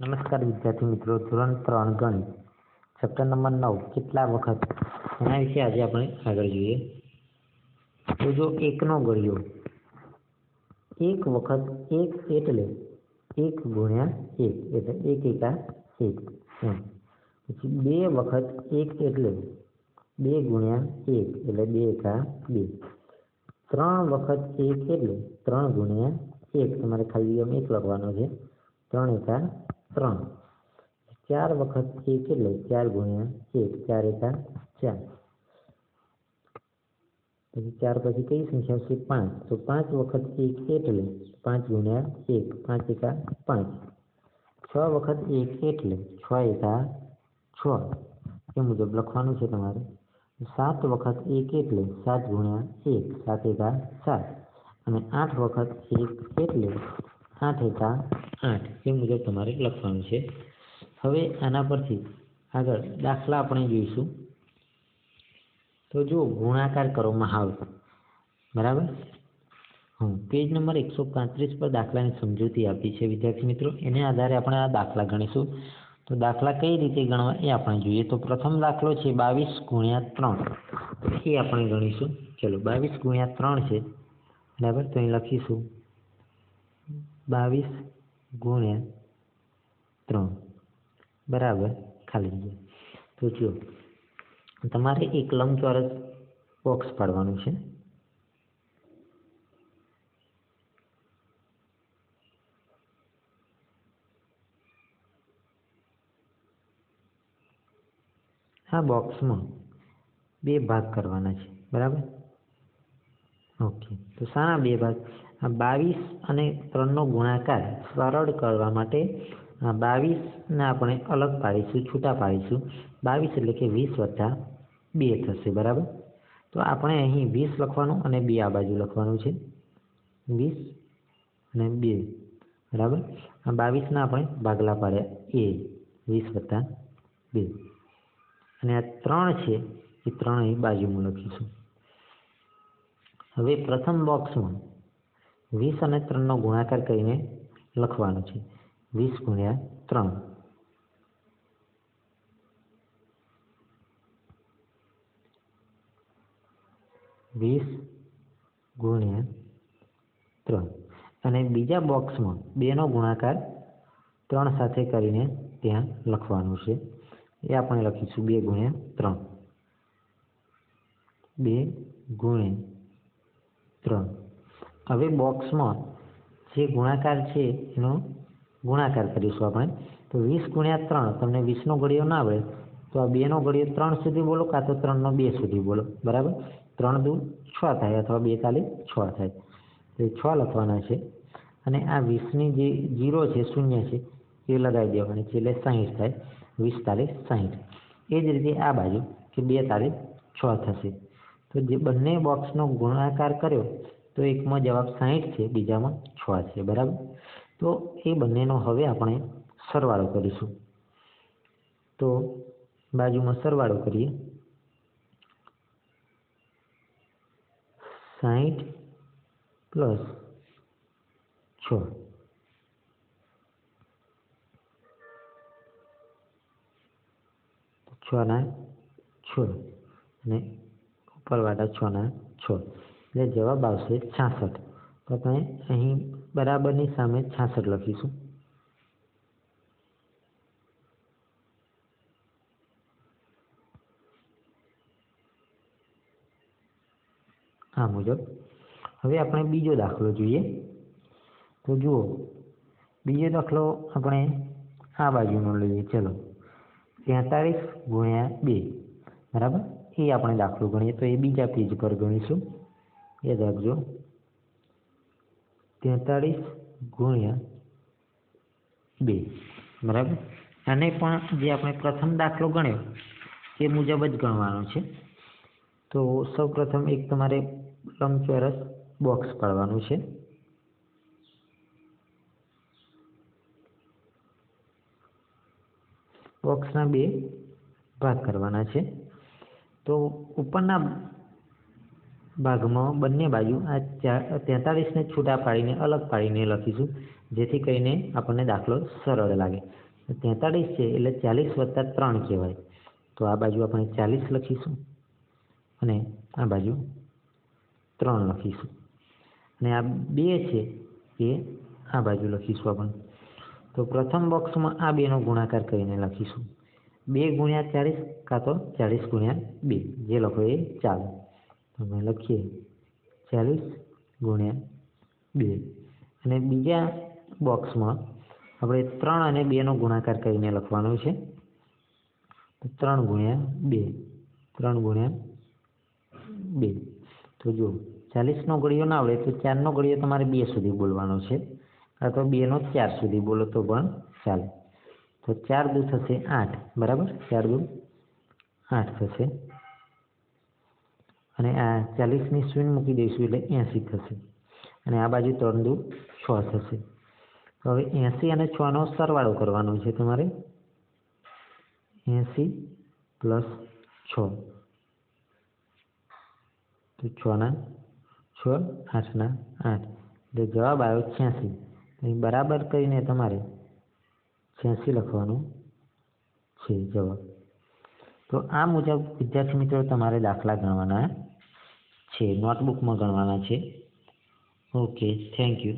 નમસ્કાર વિદ્યાર્થી મિત્રો, ધોરણ ત્રણ ગણિત ચેપ્ટર નંબર નવ, કેટલા વખત? એના વિશે આજે આપણે આગળ જોઈએ. તો જો એકનો ગળ્યો એક વખત એક એટલે એક ગુણ્યા એક, એટલે એક એકા એક, એમ. પછી બે વખત એક એટલે બે ગુણ્યા એક, એટલે બે એકા બે. ત્રણ વખત એક એટલે ત્રણ ગુણ્યા એક. તમારે ખાલી એમ એક લખવાનો છે. ત્રણ એકા ત્રણ. ચાર વખત એક એટલે ચાર ગુણ્યા એક. ચાર એકા ચાર. પછી ચાર પછી કઈ સંખ્યા છે પાંચ. તો પાંચ વખત એક એટલે પાંચ ગુણ્યા એક. પાંચ એકા પાંચ. છ વખત એક એટલે છ એકા છ. એ મુજબ લખવાનું છે તમારે. સાત વખત એક એટલે સાત ગુણ્યા એક. સાત એકા સાત. અને આઠ વખત એક એટલે આઠ એકા આઠ, એ મુજબ તમારે લખવાનું છે. હવે આના પરથી આગળ દાખલા આપણે જોઈશું. તો જો ગુણાકાર કરવામાં આવે. બરાબર? હું પેજ નંબર એકસો પાંત્રીસ પર દાખલાની સમજૂતી આપી છે વિદ્યાર્થી મિત્રો. એને આધારે આપણે આ દાખલા ગણીશું. તો દાખલા કઈ રીતે ગણવા એ આપણે જોઈએ. તો પ્રથમ દાખલો છે બાવીસ ગુણ્યા ત્રણ. એ આપણે ગણીશું. ચલો, બાવીસ ગુણ્યા ત્રણ છે. બરાબર? તો અહીં લખીશું. બાવીસ ગુણ્યા ત્રણ. બરાબર? ખાલી જગ્યા. તો જો તમારે એક લંબચોરસ બોક્સ પાડવાનું છે. આ બોક્સમાં બે ભાગ કરવાના છે. બરાબર? ઓકે. તો સારા બે ભાગ. આ બાવીસ અને ત્રણનો ગુણાકાર સરળ કરવા માટે આ બાવીસને આપણે અલગ પાડીશું, છૂટા પાડીશું. બાવીસ એટલે કે વીસ વત્તા બે થશે, બરાબર? તો આપણે અહીં વીસ લખવાનું અને બે આ બાજુ લખવાનું છે. વીસ અને બે, બરાબર? આ બાવીસના આપણે ભાગલા પાડ્યા. એ વીસ વત્તા બે. અને આ ત્રણ છે, એ ત્રણ અહીં બાજુમાં લખીશું. હવે પ્રથમ બોક્સમાં વીસ અને ત્રણનો ગુણાકાર કરીને લખવાનું છે. વીસ ગુણ્યા ત્રણ. વીસ ગુણ્યા ત્રણ. અને બીજા બોક્સમાં બેનો ગુણાકાર ત્રણ સાથે કરીને ત્યાં લખવાનું છે. એ આપણે લખીશું બે ગુણ્યા ત્રણ. બે ગુણ્યા ત્રણ. હવે બોક્સમાં જે ગુણાકાર છે એનો ગુણાકાર કરીશું આપણે. તો વીસ ગુણ્યા ત્રણ, તમને વીસનો ઘડિયો ના આવડે તો આ બેનો ઘડિયો ત્રણ સુધી બોલો કાં તો ત્રણનો બે સુધી બોલો, બરાબર? ત્રણ દૂર છ થાય અથવા બે તાલી છ થાય. તો છ લખવાના છે. અને આ વીસની જે જીરો છે, શૂન્ય છે, એ લગાવી દેવાની છે, એટલે સાહીઠ થાય. વીસ તાલીસ સાહીઠ. એ જ રીતે આ બાજુ કે બે તાલીસ છ થશે. તો જે બંને બોક્સનો ગુણાકાર કર્યો તો એકમાં જવાબ સાહીઠ છે, બીજામાં છ છે, બરાબર? તો એ બંનેનો હવે આપણે સરવાળો કરીશું. તો બાજુમાં સરવાળો કરીએ. સાહીઠ પ્લસ છ. છના છ અને ઉપરવાળા છના છ. એટલે જવાબ આવશે છાસઠ. તો આપણે અહીં બરાબરની સામે છાસઠ લખીશું. આ મુજબ. હવે આપણે બીજો દાખલો જોઈએ. તો જુઓ, બીજો દાખલો આપણે આ બાજુનો લઈએ. ચલો. તેતાળીસ ગુણ્યા બે. બરાબર? એ આપણે દાખલો ગણીએ. તો એ બીજા પેજ પર ગણીશું. યાદ રાખજો. તેતાળીસ ગુણ્યા બે. બરાબર? અને પણ જે આપણે પ્રથમ દાખલો ગણ્યો, એ મુજબ જ ગણવાનો છે. તો સૌ પ્રથમ એક તમારે લંબચોરસ બોક્સ પાડવાનું છે. બોક્સના બે ભાગ કરવાના છે. તો ઉપરના ભાગમાં બંને બાજુ આ તેતાળીસને છૂટા પાડીને અલગ પાડીને લખીશું, જેથી કરીને આપણને દાખલો સરળ લાગે. તેતાળીસ છે એટલે ચાલીસ વત્તા ત્રણ કહેવાય. તો આ બાજુ આપણે ચાલીસ લખીશું અને આ બાજુ ત્રણ લખીશું. અને આ બે છે એ આ બાજુ લખીશું આપણે. તો પ્રથમ બોક્સમાં આ બેનો ગુણાકાર કરીને લખીશું. બે ગુણ્યા ચાલીસ કાં તો ચાલીસ ગુણ્યા બે, જે લખો એ ચાલે. તો અમે લખીએ ચાલીસ ગુણ્યા બે. અને બીજા બોક્સમાં આપણે ત્રણ અને બેનો ગુણાકાર કરીને લખવાનો છે. તો ત્રણ ગુણ્યા બે. ત્રણ ગુણ્યા બે. તો જો ચાલીસનો ગળિયો ના આવડે તો ચારનો ગળિયો તમારે બે સુધી બોલવાનો છે. કાં તો બેનો ચાર સુધી બોલો તો પણ ચાલે. તો ચાર દુ થશે આઠ. બરાબર? ચાર દુ આઠ થશે. અને આ ચાલીસની શૂન્ય મૂકી દઈશું એટલે એંસી થશે. અને આ બાજુ ત્રણ દુ છ થશે. તો હવે એંસી અને છનો સરવાળો કરવાનો છે તમારે. એંસી પ્લસ છ. તો છના છ આઠના આઠ. એટલે જવાબ આવ્યો છ્યાસી. અહીં બરાબર કરીને તમારે છ્યાસી લખવાનું છે જવાબ. તો આ મુજબ વિદ્યાર્થી મિત્રો તમારે દાખલા ગણવાના છે. નોટબુકમાં ગણવાના છે. Okay thank you